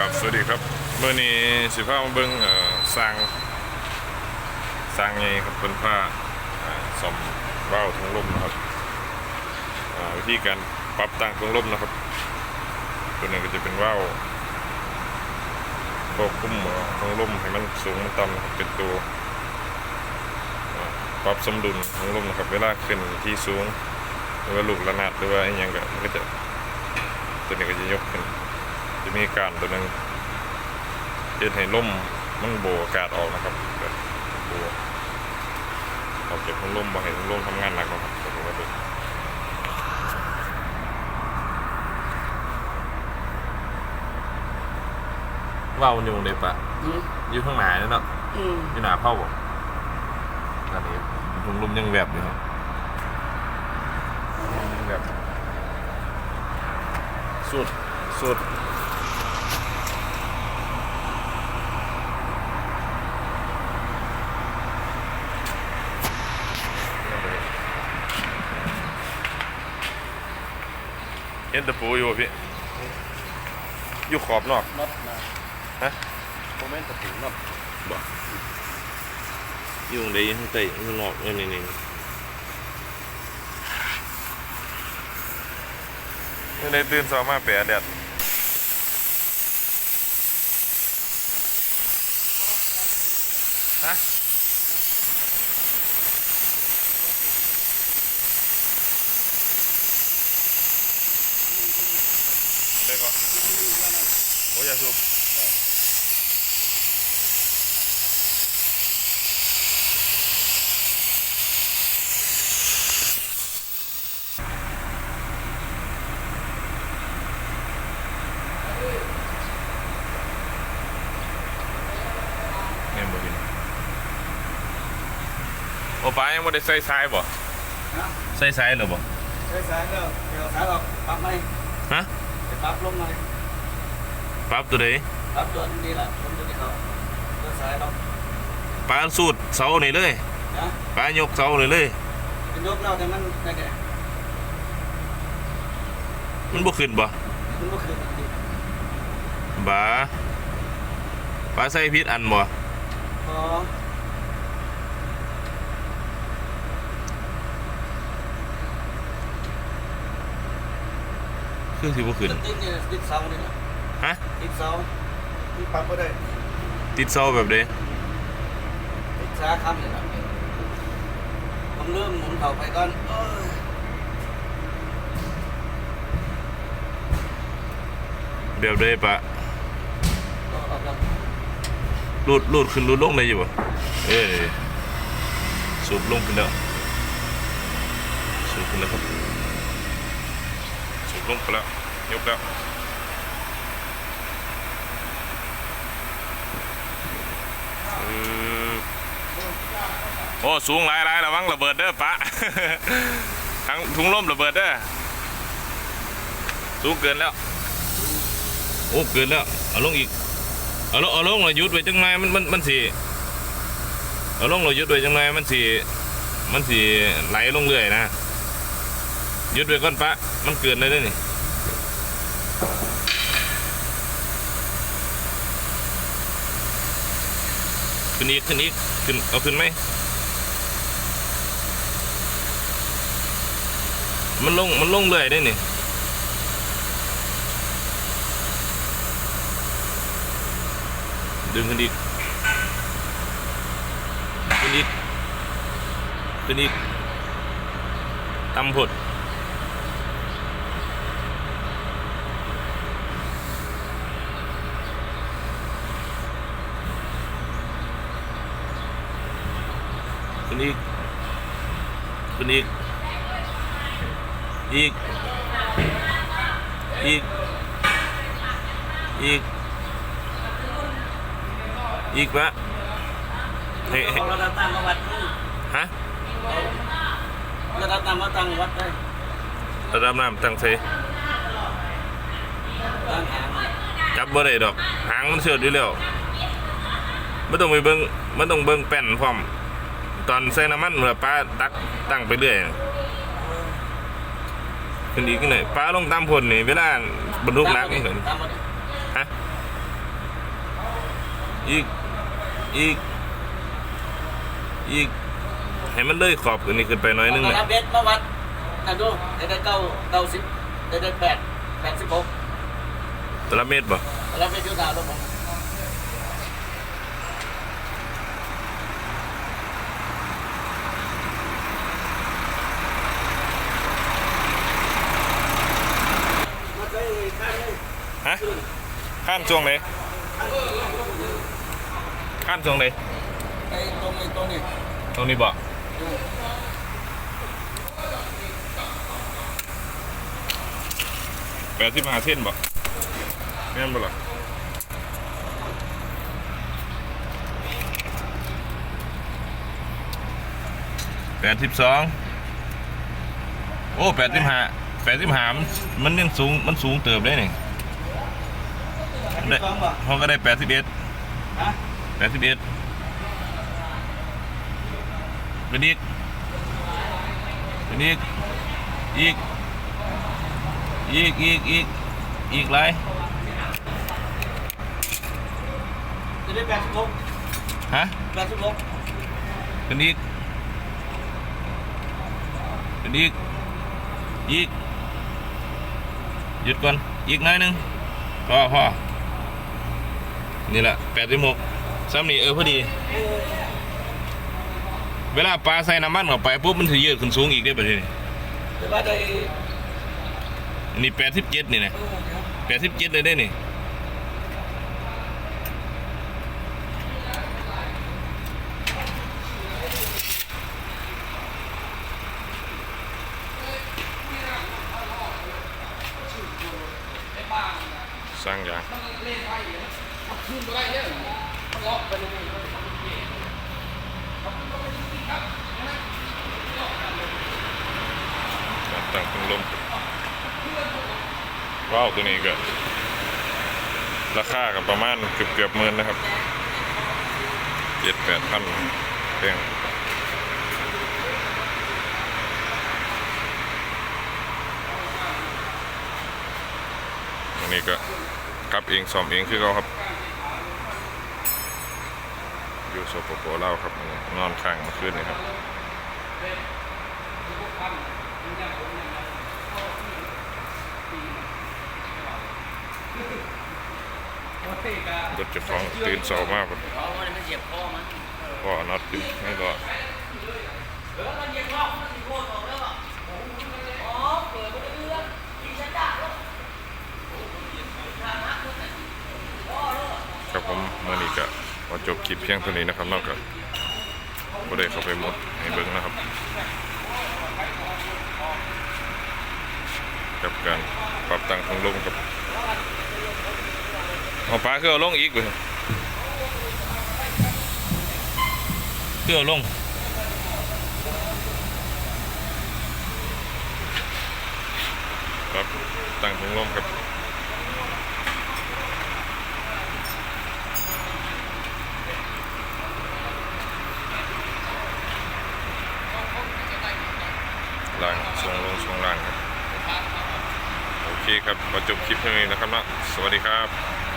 ครับสวัสดีครับเมื่อนี้สิพามาเบิ่งเอ่อสร้างสร้างไงครับเป็นผ้าสมเบ้าทางลมนะครับวิธีการปรับตั้งทางลมนะครับ ตัวนี้ก็จะเป็นว่าควบคุมทางลมให้มันสูงมันต่ำนะครับเป็นตัวปรับสมดุลทางลมนะครับเวลาขึ้นที่สูงหรือว่าลูกระนาดหรือว่าอย่างก็มันก็จะตัวนี้ก็จะยกขึ้น มีการตัวหนึ่งเฮ็ดให้ล่มมันโบอากาศออกนะครับแบบโบออกจากพัดลมบ่ให้พัดลมทำงานหนักนะครับก็ถือว่าเป็นว่าวยุงเลยปะอืมอยู่ข้างหน้านี่เนาะอืมอยู่หน้าเผาบ่ตอนนี้ถุงลมยังแวบอยู่ครับยังแวบสุดสุด เห็นตะปูอยู่บ่พี่อยู่ขอบนอก น็อตนะฮะ โมเมนต์ตะปูน็อตบ่อยู่ตรงใดข้างใต้ข้างนอกนี่นี่นี่ไม่ได้ตื่นเช้ามาแปะแดดฮะ เด็กก็โอ้ยอย่าสูบเนี่ยบ่เห็นโอ้ป้ายัง บ่ได้ใส่สายบ่นะใส่สายหรือบ่ใช้สายก็เดี๋ยวสายออกปรับไหมฮะไปปรับลงหน่อยปรับตัวใดปรับตัวนี้แหละผมจะได้เขาตัวสายเราป้าสูดเสานี่เลยนะป้ายกเสานี่เลยเป็นยกเล่าแต่มันได้แก่มันบ่ขึ้นบ่มันก็คือบ้าป้าใส่ผิดอันบ่พอ คือสิบ่ขึ้นติดนี่ติดเสานี่แหละฮะติดเสาที่ปรับก็ได้ ติดเสาแบบใดติดสายค้ำนี่แหละผมเริ่มหมุนเข่าไปก่อนเอ้ยแบบใดป้าก็ออกแล้วรูดรูดขึ้นรูดลงได้อยู่บ่เอ้ยสูบลงขึ้นแล้วสูบขึ้นแล้วครับสูบ ลงไปแล้วยกแล้วโอ้ สูงหลายหลายระวังระเบิดเด้อปะทั้งถุงลมระเบิดเด้อสูงเกินแล้ว โอ้ เกินแล้ว เอาลงอีก เอาลง เอาลงเราหยุดไว้จังไงมัน มัน มันสิเอาลงเราหยุดไว้จังไงมันสิมันสิไหลลงเรื่อยนะ ยุดไว้ก่อนปะมันเกินเลยเด้นี่ขึ้นอีกขึ้นอีกขึ้นเอาขึ้นไหมมันลงมันลงเรื่อยได้นี่ดึงขึ้นอีกขึ้นอีกขึ้นอีกตำผด ขึ้นอีกขึ้นอีก อีก อีก อีก อีกปะเฮ้ยเอาระดับตั้งมาวัดนี่ฮะเอาระดับตั้งมาตั้งวัดได้ระดับน้ำตั้งเซตั้งหางจับบ่ได้ดอก หางมันเสือดอยู่แล้วไม่ต้องไปเบิ้งไม่ต้องเบิ้งแป้นพร้อม ตอนใส่น้ำมันเมื่อป้าตักตั้งไปเรื่อยขึ้นอีกหน่อยป้าลงตามพลนี่เวลาบรรทุกหนักนี่เหรอตามมาดิฮะอีกอีกอีกให้มันเลยขอบอันนี้ขึ้นไปหน้อยนึงเอานะตารางเมตรมาวัดนั่นดูได้ได้เก้าเก้าสิบได้ได้แปดแปดสิบหกตารางเมตรบ่ตารางเมตรอยู่ดาวลงมามาใส่ข้างเลย ฮะข้ามช่วงไหนข้ามช่วงไหนไอ้ตรงไอ้ตรงนี้ตรงนี้บ่แปดสิบห้าเส้นบ่แม่นบ่ล่ะแปดสิบสองโอ้แปดสิบห้าแปดสิบห้ามันมันยังสูง มันสูงเติบได้นี่ ได้สองบ่เขาก็ได้แปดสิบเอ็ดฮะแปดสิบเอ็ดเป็นอีกเป็นอีกอีกอีกอีกอีกอีกไรจะได้แปดสิบหกฮะแปดสิบหกเป็นอีกเป็นอีกอีกหยุดก่อนอีกหน้อยหนึงพอพอ นี่แหละแปดสิบหกซ้ำนี่เออพอดี เวลาปลาใส่น้ำมันเข้าไปปุ๊บมันถือยืดขึ้นสูงอีกได้ประทศนี้เดี๋ยวว่าได้นนี้แปดสิบเจ็ดนี่นะแปดสิบเจ็ดเลยได้นี่สร้าง อย่างการตั้งพัดลมว้าวตัวนี้ก็ราคากับประมาณเกือบเกือบหมื่นนะครับเจ็ดแปดพันแพงอันนี้ก็กลับเองซ่อมเองคือเขาครับ อยู่สปปลาครับนอนข้างมาคืนนี่ครับรถจะฟ้องตื่นเช้ามากเอาไว้มันเหยียบคอมันก็น็อตขึ้นให้ก็เออมันเหยียบคอมันสิโคตรออกแล้วอะอ๋อเปิดมันเรื่อดครับผมเมื่อนี้ก็ อจบคลิปเพียงเท่านี้นะครับนอกจากบ่ได้เข้าไปหมดให้เบิ่งนะครับกับการปรับตั้งของลงครับเอาปลาคือเอาลงอีกเลยคือเอาลงครับตั้งของลงครับ ล่างทรงลงท รงล่างครับโอเคครับพอจบคลิปเท่านี้นะครับนะสวัสดีครับ